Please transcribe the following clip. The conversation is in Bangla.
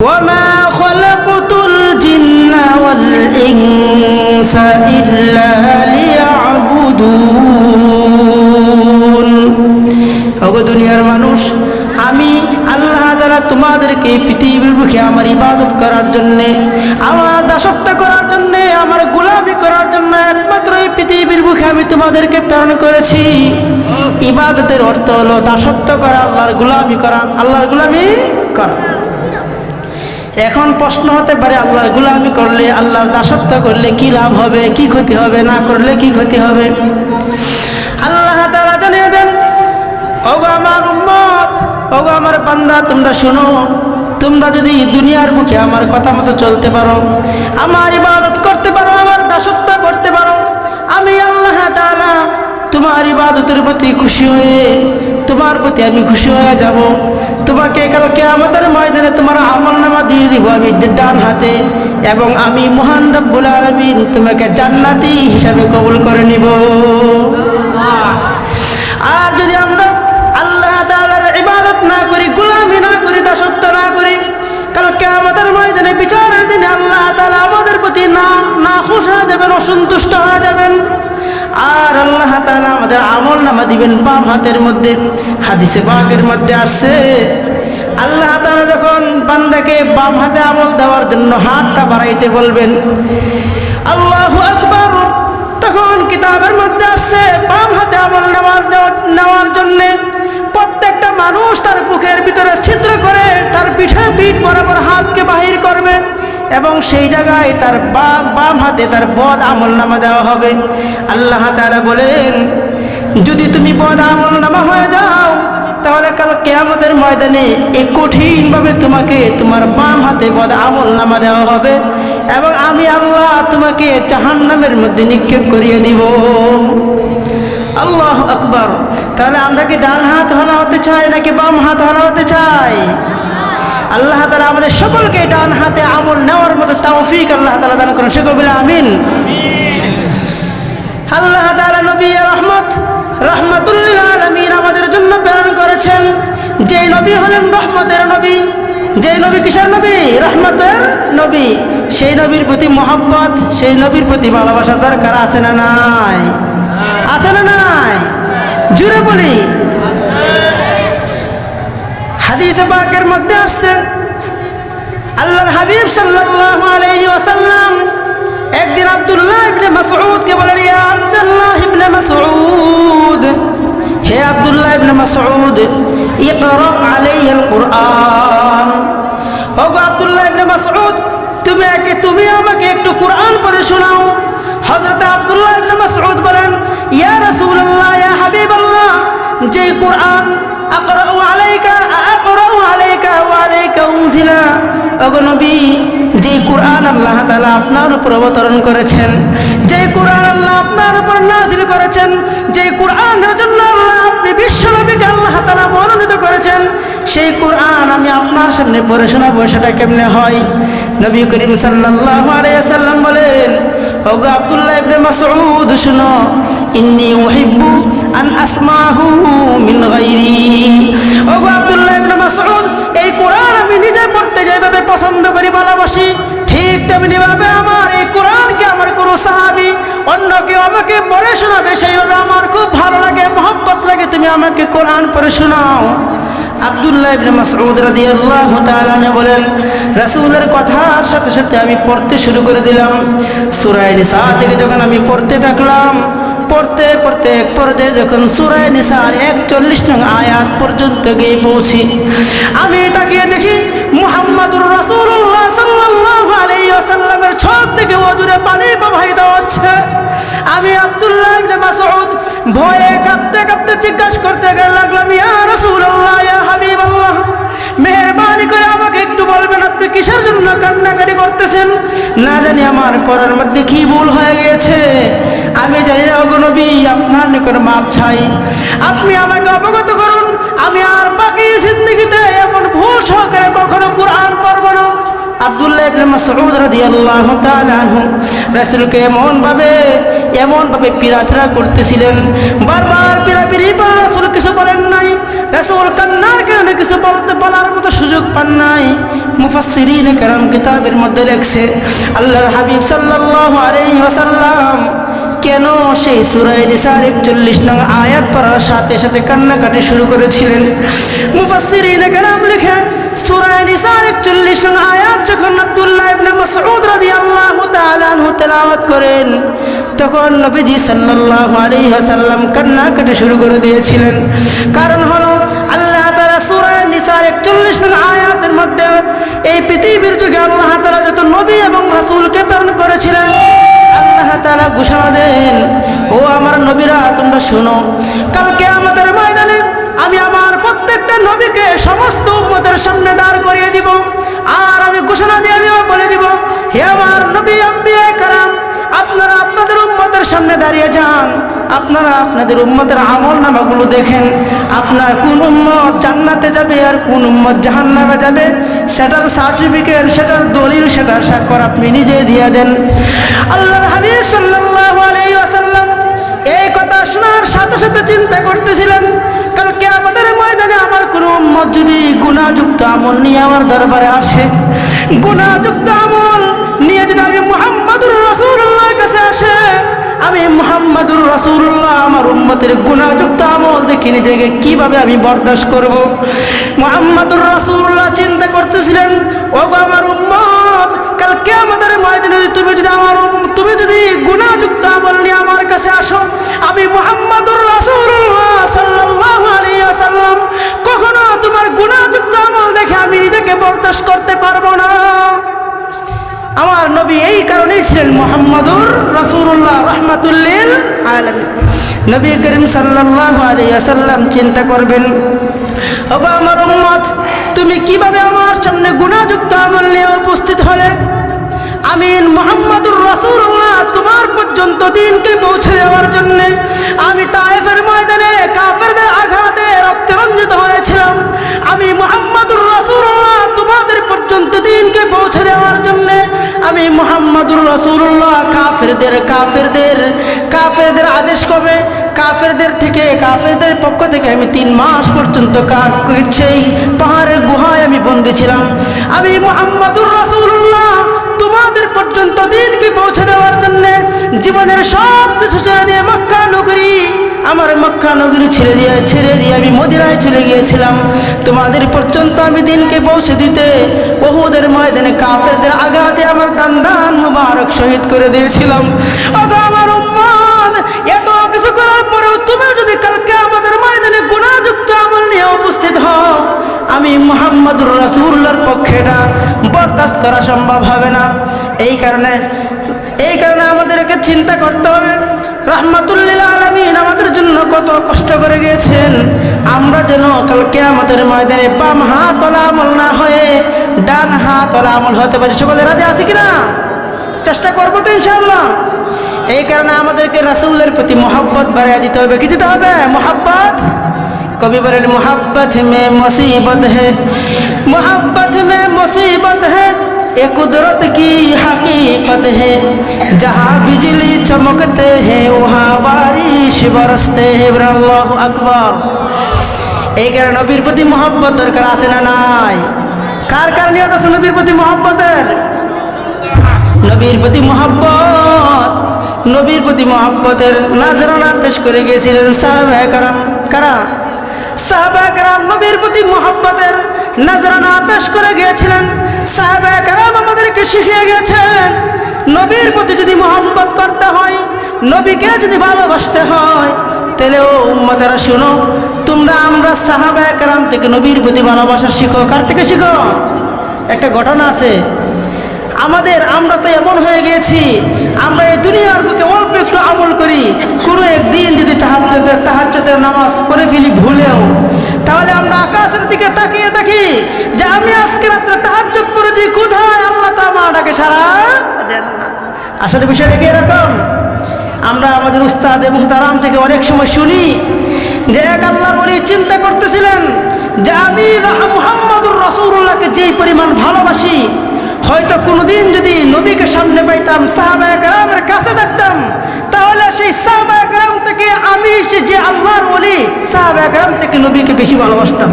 وما خلقت الجن والإنس إلا ليعبدون ওগো দুনিয়ার মানুষ আমি আল্লাহ তাআলা তোমাদেরকে পৃথিবীর মুখে আমার ইবাদত করার জন্যে আমার দাসত্ব করার জন্যে আমার গোলামি করার জন্য একমাত্র এই পৃথিবীর মুখে আমি তোমাদেরকে প্রেরণ করেছি ইবাদতের অর্থ হলো দাসত্ব করা আল্লাহর গোলামি করা আল্লাহর গোলামি করা এখন প্রশ্ন হতে পারে, আল্লাহর গুলামি করলে, আল্লাহর দাসত্ব করলে কি লাভ হবে, কি ক্ষতি হবে, না করলে কি ক্ষতি হবে? আল্লাহ তাআলা জানিয়ে দেন, ওগো আমার উম্মত, ওগো আমার বান্দা, তোমরা শোনো, তোমরা যদি দুনিয়ার মুখে আমার কথা মতো চলতে পারো, আমার ইবাদত করতে পারো, আমার দাসত্ব করতে পারো, আমি আল্লাহ তোমার ইবাদতের প্রতি খুশি হয়ে, তোমার প্রতি আমি খুশি হয়ে যাব। তোমাকে কালকে আমাদের ময়দানে তোমার আমল নামা দিয়ে দিব আমি ডান হাতে। এবং আমি মহান রব্বুল আলমিন তোমাকে জান্নাতি হিসাবে কবুল করে নিব। আর যদি আমরা আল্লাহ তাআলার ইবাদত না করি, গোলামি না করি দাসত্ব না করি কালকে আমাদের ময়দানে বিচারের দিনে আল্লাহ তাআলা আমাদের প্রতি না না খুশ হয়ে যাবেন, অসন্তুষ্ট হয়ে যাবেন। আর আল্লাহ তাআলা আমাদের আমল নামা দিবেন বাম হাতের মধ্যে, হাদিসে বাগের মধ্যে আসছে। আল্লাহ তাআলা যখন বান্দাকে বাম হাতে আমল দেওয়ার জন্য হাতটা বাড়াইতে বলবেন, আল্লাহু আকবার, তখন কিতাবের মধ্যে আসছে, বাম হাতে আমল নেওয়ার নেওয়ার জন্য প্রত্যেকটা মানুষ তার বুকের ভিতরে ছিদ্র করে তার পিঠে পিঠ বরাবর হাতকে বাহির করবে। এবং সেই জায়গায় তার বাম বাম হাতে তার বদ আমল নামা দেওয়া হবে। আল্লাহ তাআলা বলেন, যদি তুমি বদ আমল নামা হয়ে যাও, তাহলে কাল কেয়ামতের ময়দানে এই কঠিনভাবে তোমাকে তোমার বাম হাতে বদ আমল নামা দেওয়া হবে এবং আমি আল্লাহ তোমাকে জাহান্নামের মধ্যে নিক্ষেপ করিয়ে দিব। আল্লাহ আকবর। তাহলে আমরা কি ডান হাত হলা হতে চাই নাকি বাম হাত হলা হতে চাই? আল্লাহ তালা আমাদের সকলকে ডান হাতে আমল নেওয়ার মতো তাওফিক আল্লাহ তালা দান করুন। সকল বলে আমিন। আল্লাহ তালা নবী রহমত, রহমতুল্লিল আলমিন আমাদের জন্য প্রেরণ করেছেন। যে নবী হলেন রহমতের নবী যে নবী কিসের নবী? রহমতের নবী। সেই নবীর প্রতি মোহাব্বত, সেই নবীর প্রতি ভালোবাসা দরকার আছে না নাই? আছে না নাই? জুড়ে বলি। হাদিসে পাকের মধ্যে আসছে, আল্লাহর হাবিব সাল্লাল্লাহু আলাইহি ওয়াসাল্লাম একদিন আব্দুল্লাহ ইবনে মাসউদকে বলেন, ইয়া আব্দুল্লাহ ইবনে মাসউদ, হে আব্দুল্লাহ ইবনে মাসউদ, ইকরা আলাইহিল কুরআন। ওগো আব্দুল্লাহ ইবনে মাসউদ, তুমি একে, তুমি আমাকে একটু কোরআন পড়ে শোনাও। হযরত আব্দুল্লাহ ইবনে মাসউদ বলেন, ইয়া রাসূলুল্লাহ, ইয়া হাবিবাল্লাহ যে কোরআন আকরাউ উনজিলা যে কোরআন আল্লাহ তাআলা আপনার উপর অবতরণ করেছেন যে কোরআন আল্লাহ আপনার উপর নাযিল করেছেন যে কোরআনের জন্য আল্লাহ আপনি বিশ্ব আল্লাহ তাআলা মনোনীত করেছেন, সেই কোরআন আমি আপনার সামনে পড়ে শোনাবো, সেটা কেমনে হয়? নবী করিম সাল্লাল্লাহু আলাইহি সাল্লাম বলেন, ওগো আব্দুল্লাহ ইবনে মাসউদ, শুনো, ইন্নী উহিব্বু আন আসমাহু মিন গায়রি। ওগো আব্দুল্লাহ ইবনে মাসউদ, এই কোরআন আমি পছন্দ করি ভালোবাসি। ঠিক তেমনি ভাবে আমার এই কোরআনকে আমার কোনো সাহাবি অন্য কেউ আমাকে পড়ে শোনাবে, সেইভাবে আমার খুব ভালো লাগে, মহব্বত লাগে। তুমি আমাকে কোরআন পড়ে শোনাও। আব্দুল্লাহ ইবনে মাসউদ রাদিয়াল্লাহু তাআলা আনহু বলেন, রাসূলের কথার সাথে সাথে আমি পড়তে শুরু করে দিলাম। সূরা নিসা থেকে যখন আমি পড়তে থাকলাম পড়তে পড়তে এক পর্যায়ে যখন সুরায় নিসার 41 নং আয়াত পর্যন্ত গিয়ে পৌঁছি, আমি তাকিয়ে দেখি মুহাম্মাদুর রসুল্লাহ সাল্লাল্লাহু আলাইহি ওয়াসাল্লামের ছক থেকে ওজুরে পানি প্রবাহিত হচ্ছে। আমি আব্দুল্লাহ ইবনে মাসউদ ভয়ে কাঁপতে কাঁপতে জিজ্ঞাসা করতে লাগলাম ইয়া রাসূলুল্লাহ জন্য কান্নাকাটি করতেছেন? না জানি আমার পরের মধ্যে কি ভুল হয়ে গিয়েছে। আমি জানি না, ওগো নবী, আপনার নিকট মাপ চাই। আপনি আমাকে অবগত করুন, আমি আর বাকি জিন্দগিতে এমন ভুল সহকারে কখনো কোরআন পড়ব না। আব্দুল্লাহ ইবনে মাসউদ রাদিয়াল্লাহু তাআলা আনহু রাসূলকে এমন ভাবে এমন ভাবে পিরাপিরা করতেছিলেন। বারবার পিরাপিরি পর রাসূল কিছু বলেন নাই। রাসূল কান্নার কারণে কিছু বলতে বলার মতো সুযোগ পান নাই। মুফাসসিরিন کرام কিতাবের মধ্যে লেখছে আল্লাহর হাবিব সাল্লাল্লাহু আলাইহি ওয়াসাল্লাম কেন সেই সুরায় নিসার একচল্লিশ নং আয়াত পড়ার সাথে সাথে কান্নাকাটি শুরু করেছিলেন মুফাসসিরিন کرام লিখে সুরায় নিসার একচল্লিশ নং আয়াত যখন আব্দুল্লাহ ইবনে মাসউদ রাদিয়াল্লাহু তাআলা আনহু তেলাওয়াত করেন তখন নবীজি সাল্লাল্লাহু আলাইহি ওয়াসাল্লাম কান্নাকাটি শুরু করে দিয়েছিলেন কারণ হলো আল্লাহ তাআলা সূরা নিসার 41 নং আয়াতের মধ্যে এই পৃথিবীর যুগে আল্লাহ তালা যত নবী এবং রাসুলকে প্রেরণ করেছিলেন, আল্লাহ তালা ঘোষণা দেন, ও আমার নবীরা, তোমরা শুনো কালকে আমাদের ময়দানে আমি আমার প্রত্যেকটা নবীকে সমস্ত উম্মতের সামনে দাঁড় করিয়ে দিব। আর আমি ঘোষণা দিয়ে দিব, বলে দিব, হে আমার দাঁড়িয়ে যান। আপনারা আপনাদের উম্মতের আমল নামাগুলো দেখেন। আপনার কোন উম্মত জান্নাতে যাবে আর কোন উম্মত জাহান্নামে যাবে? সেটার সার্টিফিকেট সেটার দলিল সেটার স্বাক্ষর আপনি নিজে দিয়ে দেন। আল্লাহর হাবিব সাল্লাল্লাহু এই কথা শোনার সাথে সাথে চিন্তা করতেছিলেন কালকে আমাদের ময়দানে আমার কোন উম্মত যদি গুণাযুক্ত আমল নিয়ে আমার দরবারে আসে, গুণাযুক্ত আমল নিয়ে যদি আমি মুহাম্মাদুর রাসূলুল্লাহর কাছে আসে আমি মোহাম্মদুর রাসূলুল্লাহ, আমার উম্মতের গুণাযুক্ত আমল দেখে নিজেকে কীভাবে আমি বরদাস্ত করব? মোহাম্মদুর রাসূলুল্লাহ চিন্তা করতেছিলেন, ওগো আমার উম্মত কালকে আমাদের ময়দানে যদি তুমি যদি আমার তুমি যদি গুণাযুক্ত আমল নিয়ে আমার কাছে আসো, আমি মোহাম্মদুর রাসূলুল্লাহ সাল্লাল্লাহু আলাইহি ওয়াসাল্লাম, কখনো তোমার গুণাযুক্ত আমল দেখে আমি নিজেকে বরদাস্ত করতে পারব না। আমার নবী এই কারণেই ছিলেন মোহাম্মদুর রাসূলুল্লাহ রহমাতুল্লিল আলামিন। নবী করিম সাল্লাল্লাহু আলাইহি ওয়াসাল্লাম চিন্তা করবেন, ওগো আমার উম্মত, তুমি কীভাবে আমার সামনে গুণাযুক্ত আমল নিয়ে উপস্থিত হলে? আমিন, মোহাম্মদুর রাসূলুল্লাহ, তোমার পর্যন্ত দিনকে পৌঁছে দেওয়ার জন্য আমি তায়েফের ময়দানে কাফেরদের মোহাম্মদুর রাসূলুল্লাহ, কাফেরদের কাফেরদের কাফেরদের আদেশ কবে? কাফেরদের থেকে, কাফেরদের পক্ষ থেকে আমি তিন মাস পর্যন্ত সেই পাহাড়ের গুহায় আমি বন্দি ছিলাম। আমি মোহাম্মদুর রাসূলুল্লাহ, তোমাদের পর্যন্ত দিনকে পৌঁছে দেওয়ার জন্য জীবনের সব কিছু ছেড়ে দিয়ে মক্কা নগরী, আমার মক্কা নগরী ছেড়ে দিয়ে ছেড়ে দিয়ে আমি মদিনায় চলে গিয়েছিলাম। তোমাদের পর্যন্ত আমি দিনকে পৌঁছে দিতে বহুদের ময়দানে কাফেরদের আঘাতে শহীদ করে দিয়েছিলাম। আমার উম্মত এত কিছু করার পরেও তুমি যদি কালকে আমাদের ময়দানে গুণাযুক্ত আমল নিয়ে উপস্থিত হও, আমি মোহাম্মদুর রাসূলুল্লাহর পক্ষে এটা বরদাস্ত করা সম্ভব হবে না। এই কারণে এই কারণে আমাদেরকে চিন্তা করতে হবে। রহমাতুল্লিল আলমিন আমাদের জন্য কত কষ্ট করে গিয়েছেন। আমরা যেন কালকে আমাদের ময়দানে বাম হাত আমল না হয়ে ডান হাত আমল হতে পারি। সকলে রাজি আছে কিনা? চেষ্টা করবো তো ইনশাআল্লাহ এই কারণে আমাদেরকে রাসূলের প্রতি মোহাব্বত বাড়িয়ে দিতে হবে কি দিতে হবে মোহাব্বত कभी बरेल मोहब्बत में मुसीबत है मोहब्बत में मुसीबत है ये कुदरत की हकीकत है जहाँ बिजली चमकते हैं वहाँ बारिश बरसते हैं বলেন আল্লাহু আকবার এই কারণে নবীর প্রতি মোহাব্বত দরকার আছে না নাই কার কার নিয়ত আছে নবীর প্রতি মোহাব্বতের নবীর প্রতি মোহাব্বত, নবীর প্রতি মোহাব্বতের নাজরানা পেশ করে গিয়েছিলেন সাহাবা কারাম, কারা? সাহাবা কারাম নবীর প্রতি মোহাব্বতের নাজরানা পেশ করে গিয়েছিলেন। সাহাবা কারাম আমাদেরকে শিখিয়ে গেছেন নবীর প্রতি যদি মোহাব্বত করতে হয়, নবীকে যদি ভালোবাসতে হয়, তাহলে ও উম্মতেরা শুনো, তোমরা আমরা সাহাবা কারাম থেকে নবীর প্রতি ভালোবাসা শিখো। কার থেকে শিখো? একটা ঘটনা আছে আমাদের, আমরা তো এমন হয়ে গিয়েছি, আমরা এই দুনিয়ার বুকে অল্প একটু আমল করি, কোনো একদিন যদি তাহাজ্জুদের তাহাজ্জুদের নামাজ পড়ে ফেলি ভুলেও, তাহলে আমরা আকাশের দিকে তাকিয়ে দেখি যে আমি আজকে রাত্রে তাহাজ্জুদ পড়েছি, কোথায়? আল্লাহ তো ডাকে সারা আসলে বিষয়টা কি এরকম? আমরা আমাদের উস্তাদ এবং তারাম থেকে অনেক সময় শুনি যে এক আল্লাহর উনি চিন্তা করতেছিলেন যে আমি মোহাম্মদুর রসুল্লাহকে যেই পরিমাণ ভালোবাসি হয়তো কোনোদিন যদি নবীকে সামনে পাইতাম সাহাবায়ামের কাছে থাকতাম তাহলে সেই সাহাবায়াম থেকে আমি যে আল্লাহর বলি সাহাবায়াম থেকে নবীকে বেশি ভালোবাসতাম।